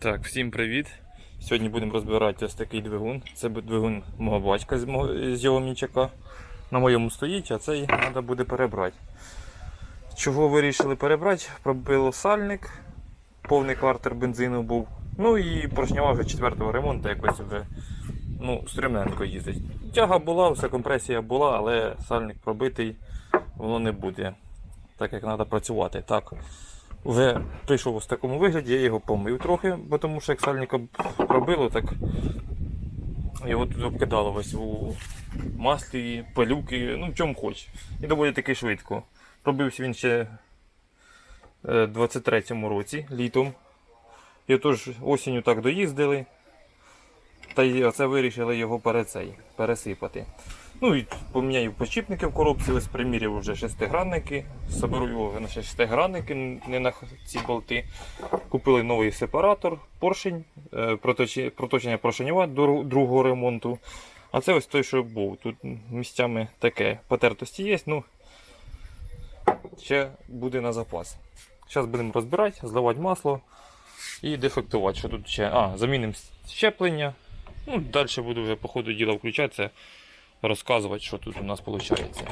Так, всім привіт. Сьогодні будемо розбирати ось такий двигун. Це двигун мого батька з, його мінчака. На моєму стоїть, а цей треба буде перебрати. Чого вирішили перебрати? Пробило сальник, повний квартер бензину був. Ну і поршнява вже четвертого ремонту якось вже ну, стрімненько їздить. Тяга була, вся компресія була, але сальник пробитий, воно не буде. Так як треба працювати. Так. Вже прийшов ось в такому вигляді, я його помив трохи, бо тому що як сальника пробило, так його тут обкидало ось у маслі, пилюки, ну в чому хоч. І доволі таки швидко. Пробився він ще е, в 23-му році, літом. І отож осінню так доїздили. Та й оце вирішили його пересипати. Ну і поміняю почіпники в коробці, ось приміряв вже шестигранники. Соберу його на шестигранники, не на ці болти. Купили новий сепаратор, поршень, е, проточення поршенєва до другого ремонту. А це ось той, що був. Тут місцями таке потертості є, ну ще буде на запас. Зараз будемо розбирати, зливати масло і дефектувати. Що тут ще? А, замінимо щеплення. Ну, далі буду вже по ходу діла включатися розказувати, що тут у нас виходить.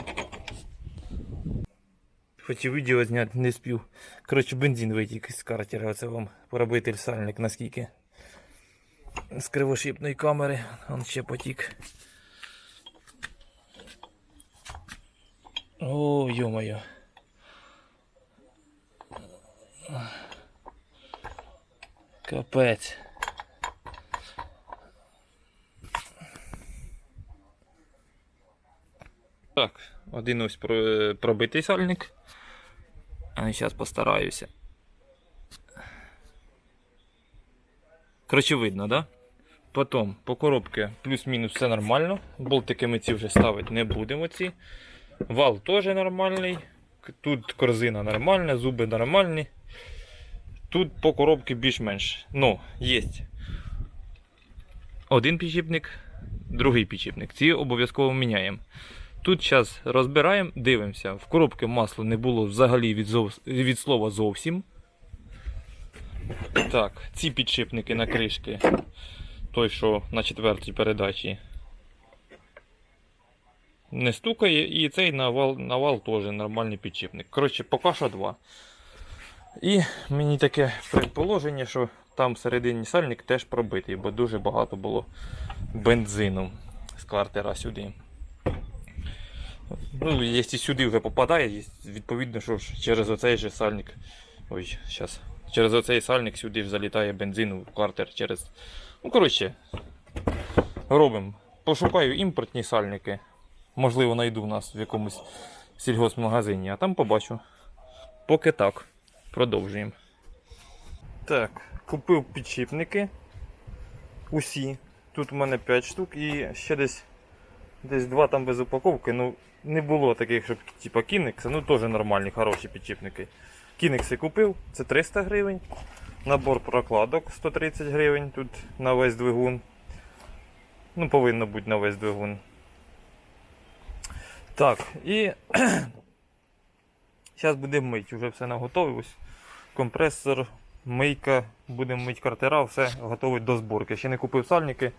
Хотів відео зняти, не спів. Коротше, бензин витік з картера. Оце вам поробитель сальник наскільки. З кривошипної камери. Он ще потік. О, йо-моє. Капець. Так, один ось про- пробитий сальник. А зараз постараюся. Коротше, видно, да? Потім по коробці плюс-мінус все нормально. Болтики ми ці вже ставити не будемо ці. Вал теж нормальний. Тут корзина нормальна, зуби нормальні. Тут по коробці більш-менш. Ну, є один підшипник, другий підшипник. Ці обов'язково міняємо. Тут зараз розбираємо, дивимося. В коробці масло не було взагалі від, зов... від слова зовсім. Так, ці підшипники на кришки. Той, що на четвертій передачі. Не стукає, і цей навал, навал теж нормальний підшипник. Коротше, поки що два. І мені таке предположення, що там всередині сальник теж пробитий, бо дуже багато було бензину з квартира сюди. Ну, якщо сюди вже попадає, відповідно, що через оцей же сальник. Ой, зараз. Через оцей сальник сюди залітає бензин в картер через. Ну, коротше, робимо. Пошукаю імпортні сальники. Можливо, знайду в нас в якомусь сільгоспмагазині, а там побачу. Поки так. Продовжуємо. Так, купив підшипники. Усі. Тут у мене 5 штук і ще десь Десь два там без упаковки, ну не було таких, щоб типа Кінекса, ну теж нормальні, хороші підчіпники. Кінекси купив, це 300 гривень. Набор прокладок 130 гривень тут на весь двигун. Ну, повинно бути на весь двигун. Так, і зараз будемо мити, вже все наготові. Ось компресор, мийка, будемо мити картера, все готове до зборки. Ще не купив сальники.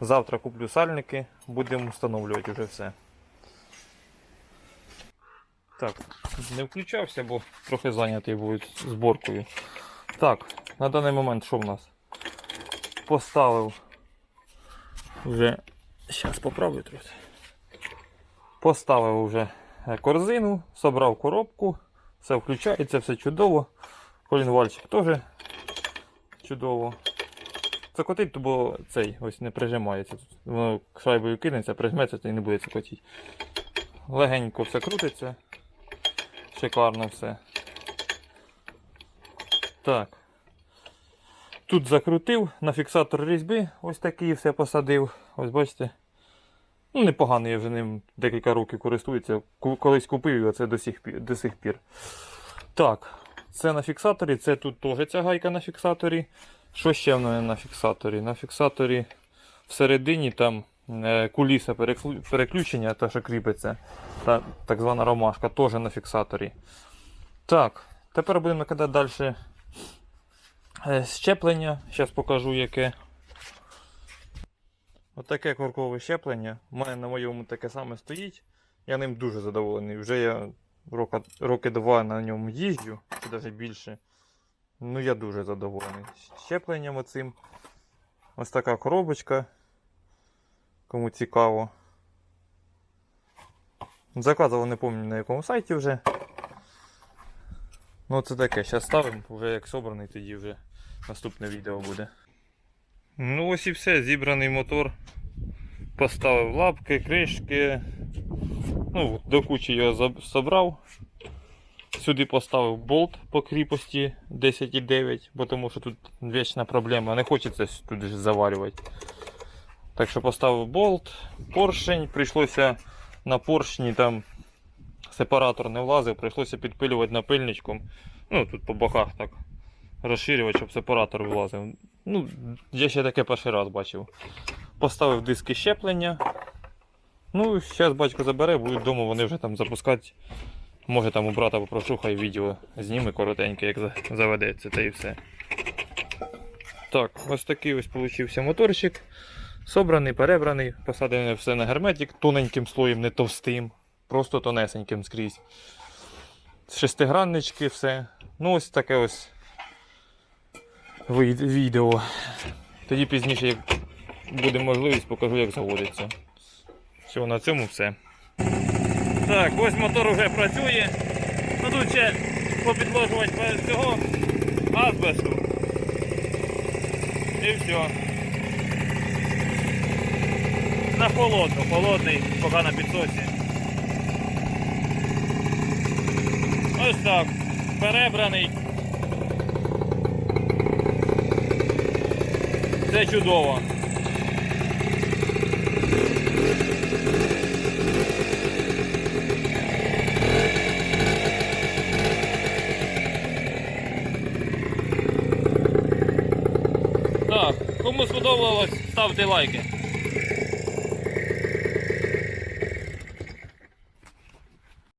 Завтра куплю сальники, будемо встановлювати вже все. Так, не включався, бо трохи зайнятий був зборкою. Так, на даний момент що в нас? Поставив вже. Зараз поправлю трохи. Поставив вже е, корзину, собрав коробку, все включається, все чудово. Колінвальчик теж чудово. Закотить, то бо цей ось не прижимається. Воно шайбою кинеться, прижметься, і не буде цокотіти. Легенько все крутиться. Шикарно все. Так. Тут закрутив на фіксатор різьби, ось такий все посадив. Ось бачите. Ну, непоганий я вже ним декілька років користуюся. Колись купив, а це до сих пір. До сих пір. Так, це на фіксаторі, це тут теж ця гайка на фіксаторі. Що ще в мене на фіксаторі? На фіксаторі всередині там е, куліса переключення, та що кріпиться, та так звана ромашка, теж на фіксаторі. Так, тепер будемо накидати далі Е, Щеплення, зараз покажу яке. Отаке коркове щеплення. У мене на моєму таке саме стоїть. Я ним дуже задоволений. Вже я рока, роки два на ньому їжджу, чи навіть більше. Ну я дуже задоволений. Щепленням оцим. Ось така коробочка. Кому цікаво. Заказував, не пам'ятаю на якому сайті вже. Ну це таке, зараз ставимо, вже як собраний, тоді вже наступне відео буде. Ну ось і все, зібраний мотор. Поставив лапки, кришки. Ну, до кучі його заб- собрав. Сюди поставив болт по кріпості 10,9, бо тому що тут вічна проблема, не хочеться тут заварювати. Так що поставив болт, поршень, прийшлося на поршні там сепаратор не влазив, прийшлося підпилювати напильничком. Ну тут по боках так розширювати, щоб сепаратор влазив. Ну, я ще таке перший раз бачив. Поставив диски щеплення. Ну, зараз батько забере, будуть вдома вони вже там запускати. Може там у брата попрошу, хай відео зніме коротеньке, як заведеться, та і все. Так, ось такий ось получився моторчик. Собраний, перебраний, посадене все на герметик тоненьким слоєм, не товстим, просто тонесеньким скрізь. Шестиграннички, все. Ну, ось таке ось відео. Тоді пізніше, як буде можливість, покажу, як заводиться. Все, на цьому все. Так, ось мотор вже працює. Ну тут ще попідложувати цього азбесту. І все. На холодну, холодний, поки на підсосі. Ось так. Перебраний. Це чудово. Так, кому сподобалось, ставте лайки.